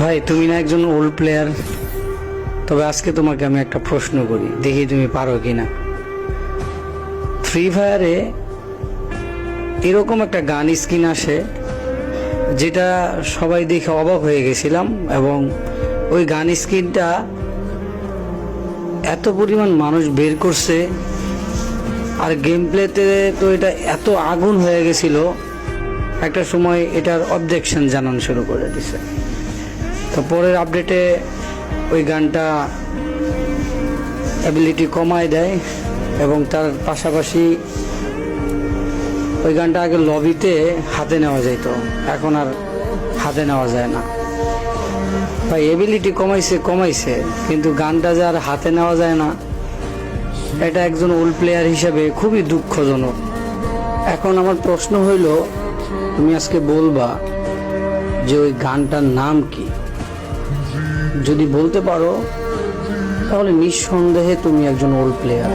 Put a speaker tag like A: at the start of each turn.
A: ভাই, তুমি না একজন ওল্ড প্লেয়ার তবে আজকে তোমাকে আমি একটা প্রশ্ন করি, দেখি তুমি পারো কি না ফ্রি ফায়ারে এরকম একটা গান স্কিন আসে, যেটা সবাই দেখে অবাক হয়ে গেছিলাম, এবং ওই গান স্কিনটা এত পরিমাণ মানুষ বের করছে, আর গেম প্লেতে তো এটা এত আগুন হয়ে গেছিল। একটা সময় এটার অবজেকশন জানানো শুরু করে দিছে। তো পরের আপডেটে ওই গানটা অ্যাবিলিটি কমায় দেয় এবং তার পাশাপাশি ওই গানটা আগে লবিতে হাতে নেওয়া যেত এখন আর হাতে নেওয়া যায় না। ভাই এবিলিটি কমাইছে কমাইছে, কিন্তু গানটা যে আর হাতে নেওয়া যায় না, এটা একজন ওল্ড প্লেয়ার হিসেবে খুবই দুঃখজনক। এখন আমার প্রশ্ন হইল, তুমি আজকে বলবা যে ওই গানটার নাম কি? যদি বলতে পারো তাহলে নিঃসন্দেহে তুমি একজন ওল্ড প্লেয়ার